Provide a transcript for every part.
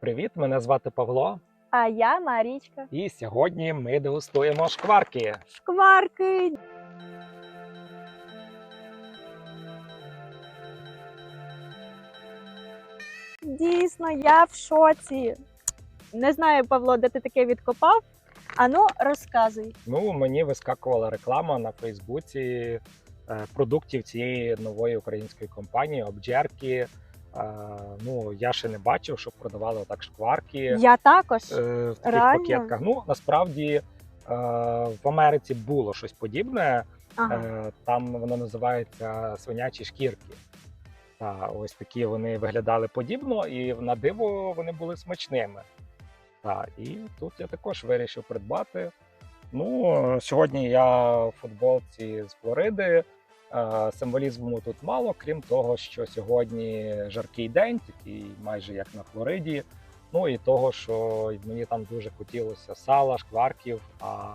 Привіт, мене звати Павло, А я Марічка. і сьогодні ми дегустуємо шкварки. Шкварки. Дійсно, я в шоці. Не знаю, Павло, де ти таке відкопав. Ану, розказуй. Ну, мені вискакувала реклама на Фейсбуці е, продуктів цієї нової української компанії Обджерки. Е, ну, я ще не бачив, щоб продавали так шкварки Я також. е, в таких реально? пакетках. Ну, насправді е, в Америці було щось подібне. Ага. Е, Там воно називається свинячі шкірки. Та ось такі вони виглядали подібно, і на диво вони були смачними. Та, і тут я також вирішив придбати. Ну, сьогодні я в футболці з Флориди. Е, Символізму тут мало, крім того, що сьогодні жаркий день, такий майже як на Флориді. Ну і того, що мені там дуже хотілося сала, шкварків, а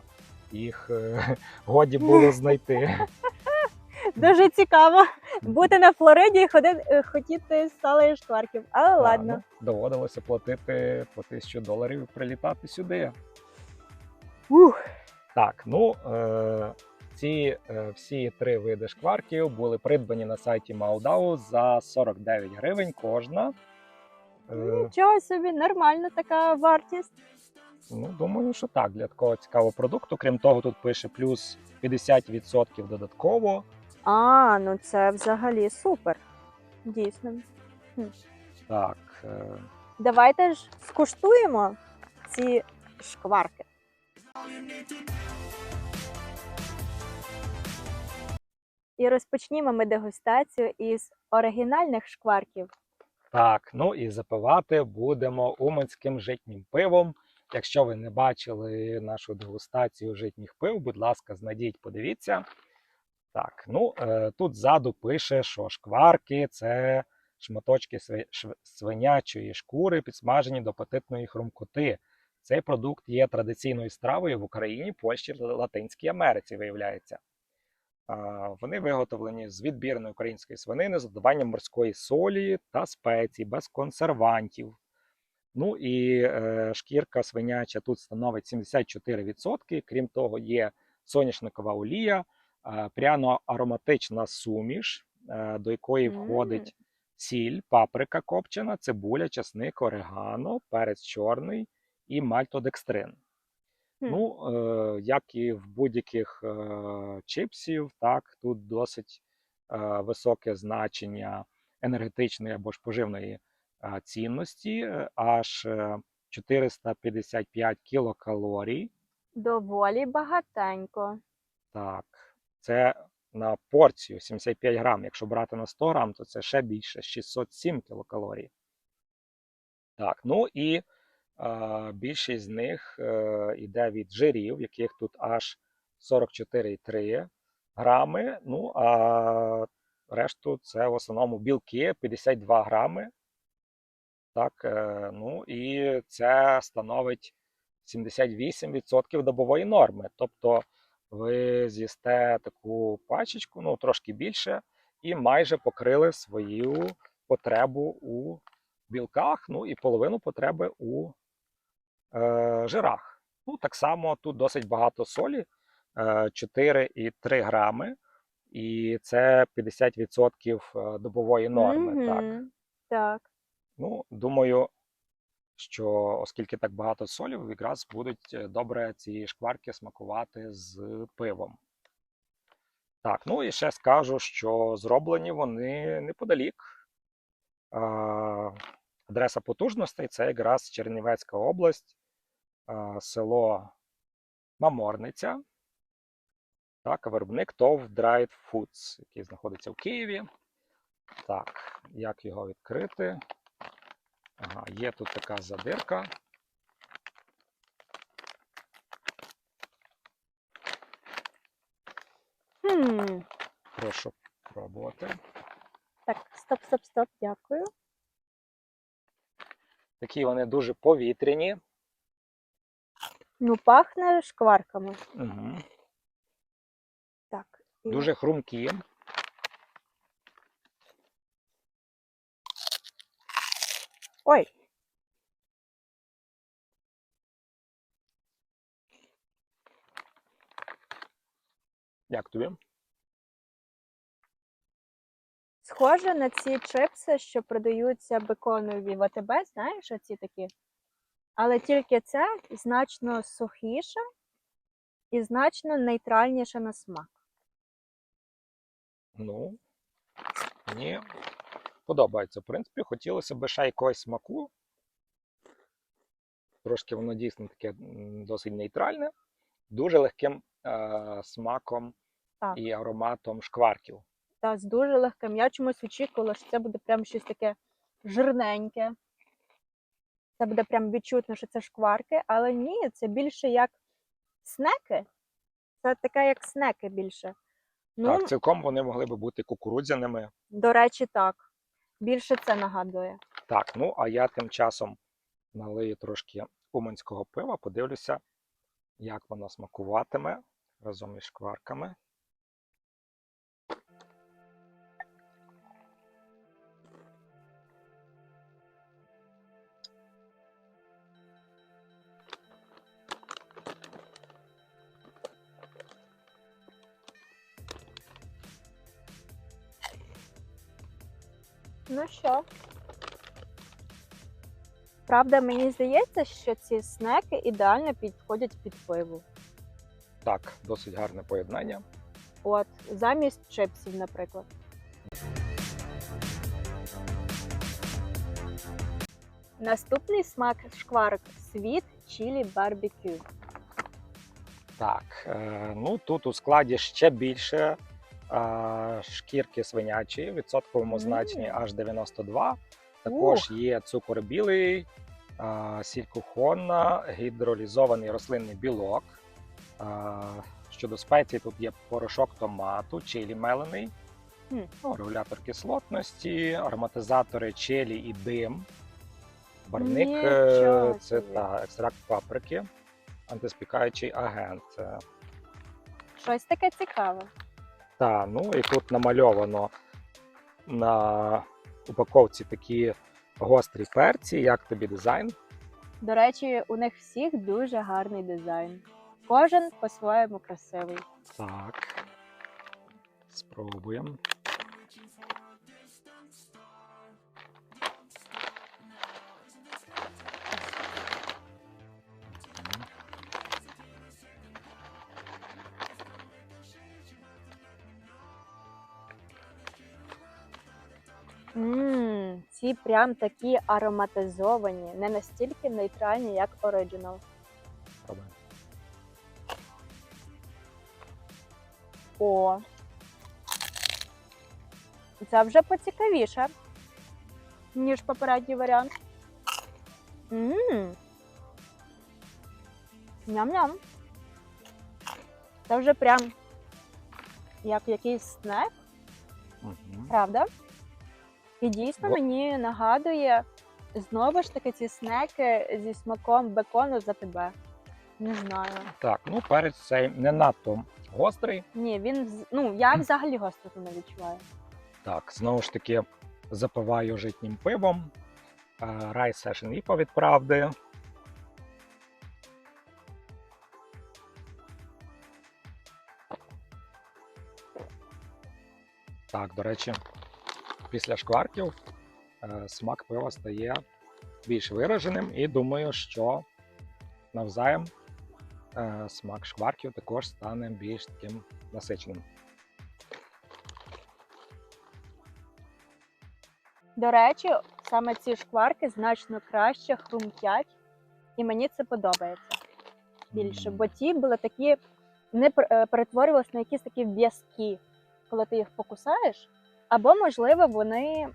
їх е, годі було знайти. Дуже цікаво бути на Флориді і ходи- е, хотіти сала і шкварків. Але ладно. ну, доводилося платити по тисячу доларів і прилітати сюди. Ух. Так, ну е, ці е, всі три види шкварків були придбані на сайті Маудау за 49 гривень кожна. Е, Нічого собі, нормальна така вартість. ну, думаю, що так, для такого цікавого продукту. Крім того, тут пише плюс 50% додатково. А, ну це взагалі супер. Дійсно. Так, е, Давайте ж скуштуємо ці шкварки. І розпочнімо ми дегустацію із оригінальних шкварків. Так, ну і запивати будемо уманським житнім пивом. Якщо ви не бачили нашу дегустацію житніх пив, будь ласка, знайдіть, подивіться. Так, ну е, тут ззаду пише, що шкварки це шматочки свинячої шкури, підсмажені до апетитної хрумкоти. Цей продукт є традиційною стравою в Україні, Польщі та Латинській Америці, виявляється. Вони виготовлені з відбірної української свинини з додаванням морської солі та спецій, без консервантів. Ну і е, шкірка свиняча тут становить 74%. Крім того, є соняшникова олія, пряно-ароматична суміш, е, до якої входить сіль, паприка копчена, цибуля, часник, орегано, перець чорний і мальтодекстрин. Ну, е, як і в будь-яких е, чипсів, так, тут досить е, високе значення енергетичної або ж поживної е, цінності, е, аж е, 455 кілокалорій. Доволі багатенько. Так, це на порцію 75 грам. Якщо брати на 100 грам, то це ще більше 607 кілокалорій. Так, ну і е, більшість з них е, йде від жирів, яких тут аж 44,3 грами. Ну а решту це в основному білки 52 грами. Так, е, ну і це становить 78% добової норми. Тобто ви з'їсте таку пачечку, ну трошки більше, і майже покрили свою потребу у білках, ну і половину потреби у е, жирах. Ну, так само тут досить багато солі, е, 4,3 грами, і це 50% добової норми. Так. Мгм. Так. Ну, думаю, що оскільки так багато солів, якраз будуть е, добре ці шкварки смакувати з пивом. Так, ну і ще скажу, що зроблені вони неподалік. Адреса потужностей це якраз Чернівецька область, село Маморниця. Так, виробник ТОВ Dried Foods, який знаходиться в Києві. Так, як його відкрити? Ага, є тут така задирка. Хм. Прошу пробувати. Так, стоп, стоп, стоп, дякую. Такі вони дуже повітряні. Ну, пахне шкварками. Угу. Так. і- Дуже хрумкі. Ой. Як тобі? Схоже на ці чипси, що продаються беконові в АТБ, знаєш, оці такі але тільки це значно сухіше і значно нейтральніше на смак. Ну, мені подобається. В принципі, хотілося б ще якогось смаку. Трошки воно дійсно таке досить нейтральне, дуже легким е- смаком Так. і ароматом шкварків. Та з дуже легким. Я чомусь очікувала, що це буде прям щось таке жирненьке. Це буде прям відчутно, що це шкварки, але ні, це більше як снеки. Це таке, як снеки більше. Ну, Так, цілком вони могли би бути кукурудзяними. до речі, так. Більше це нагадує. Так, ну а я тим часом налию трошки уманського пива, подивлюся, як воно смакуватиме разом із шкварками. Ну що? Правда, мені здається, що ці снеки ідеально підходять під пиво. Так, досить гарне поєднання. От, замість чипсів, наприклад. Наступний смак шкварок світ чілі барбекю. Так, е, ну тут у складі ще більше шкірки свинячої в відсотковому значенні аж 92. Також є цукор білий, е, гідролізований рослинний білок. Щодо спецій, тут є порошок томату, чилі мелений, ну, регулятор кислотності, ароматизатори чилі і дим. Барник е, Нічого це собі. та, екстракт паприки, антиспікаючий агент. Щось таке цікаве. Та, ну і тут намальовано на упаковці такі гострі перці. Як тобі дизайн? До речі, у них всіх дуже гарний дизайн. Кожен по-своєму красивий. Так. Спробуємо. Ммм, ці прям такі ароматизовані, не настільки нейтральні, як оригінал. Спробуємо. О. Це вже поцікавіше, ніж попередній варіант. Ммм. Ням-ням. Це вже прям як якийсь снек, Мгм. правда? І дійсно мені нагадує знову ж таки ці снеки зі смаком бекону за тебе. Не знаю. Так, ну перець цей не надто гострий. Ні, він вз- ну я взагалі гостроту не відчуваю. Так, знову ж таки запиваю житнім пивом. Райс Session IPA від правди. Так, до речі, після шкварків е, смак пива стає більш вираженим, і думаю, що навзаєм е, смак шкварків також стане більш таким насиченим. До речі, саме ці шкварки значно краще хрумтять, і мені це подобається більше, бо ті були такі, пер- е, перетворювалися на якісь такі в'язкі, коли ти їх покусаєш, або, можливо, вони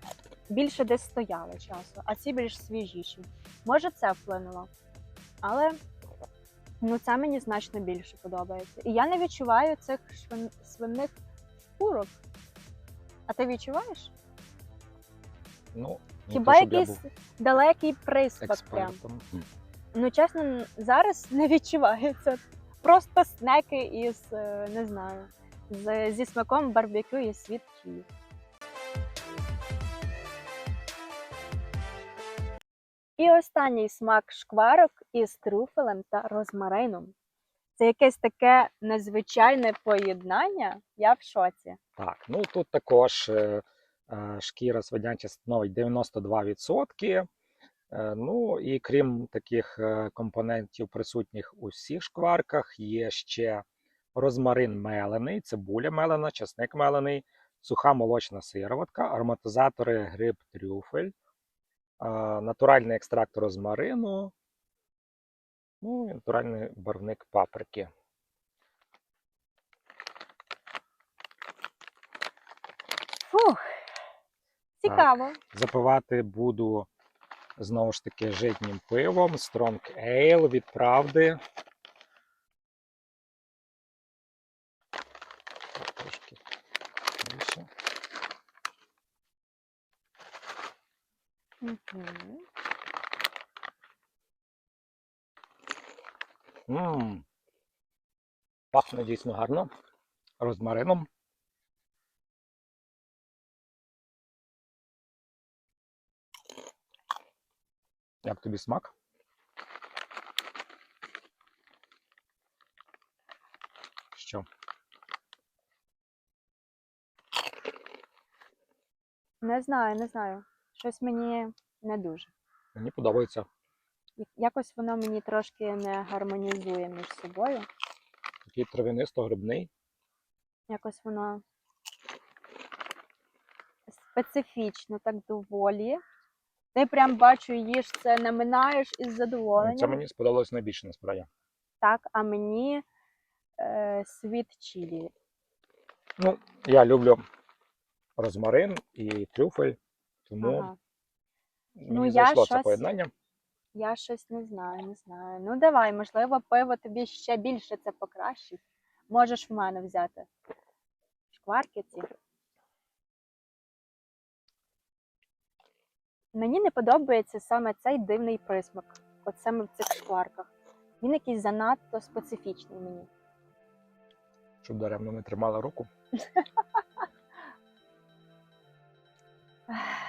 більше десь стояли часу, а ці більш свіжіші. Може, це вплинуло. Але ну, це мені значно більше подобається. І я не відчуваю цих швин- свиних шкурок. А ти відчуваєш? Ну, Хіба то, якийсь далекий присмак прям. Ну, чесно, зараз не відчувається. Просто снеки із, е, не знаю, з, зі смаком барбекю і світ І останній смак шкварок із трюфелем та розмарином. Це якесь таке незвичайне поєднання. Я в шоці. Так, ну тут також е, е, шкіра свиняча становить 92%. Е, Ну і крім таких е, компонентів, присутніх у всіх шкварках, є ще розмарин мелений, цибуля мелена, часник мелений, суха молочна сироватка, ароматизатори гриб трюфель, натуральний екстракт розмарину, ну і натуральний барвник паприки. Фух. Цікаво. Запивати буду знову ж таки житнім пивом Strong Ale від правди. Так, Трошки більше. Мгм. М. Пахне дійсно гарно. Розмарином. Як тобі смак? Що? Не знаю, не знаю. Щось мені не дуже. Мені подобається. Я- Якось воно мені трошки не гармонізує між собою. Такий травянисто-грибний. Якось воно специфічно, так доволі. Ти прям бачу, їж це наминаєш із задоволенням. Це мені сподобалось найбільше насправді. Так, а мені е, світ чилі. Ну, я люблю розмарин і трюфель, тому Ага. мені Ну, я зайшло це щось- поєднання. Я щось не знаю, не знаю. Ну давай, можливо, пиво тобі ще більше це покращить. Можеш в мене взяти. Шкварки ці. Мені не подобається саме цей дивний присмак. От саме в цих шкварках. Він якийсь занадто специфічний мені. Щоб даремно не тримала руку.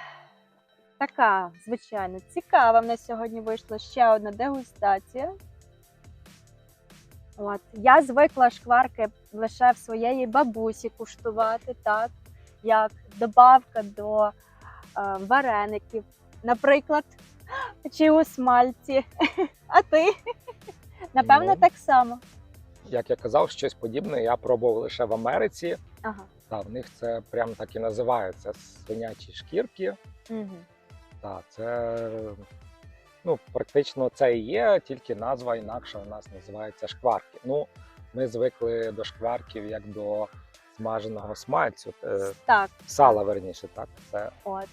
Така, звичайно, цікава в нас сьогодні вийшла ще одна дегустація. От. Я звикла шкварки лише в своєї бабусі куштувати, так, як добавка до е, вареників, наприклад, чи у смальці. А ти? Напевно, Ну. так само. Як я казав, щось подібне я пробував лише в Америці. Ага. Та, в них це прям так і називається свинячі шкірки. Угу. Та, це ну, практично це і є, тільки назва інакша у нас називається шкварки. Ну, ми звикли до шкварків як до смаженого смальцю, е, Так. сала верніше, так. Це От.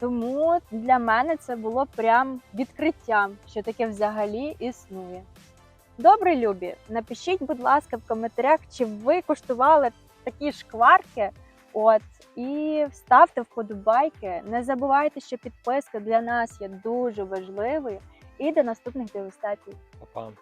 Тому для мене це було прям відкриттям, що таке взагалі існує. Добре, любі, напишіть, будь ласка, в коментарях, чи ви куштували такі шкварки. От, і ставте вподобайки. Не забувайте, що підписка для нас є дуже важливою. І до наступних дегустацій. па-па.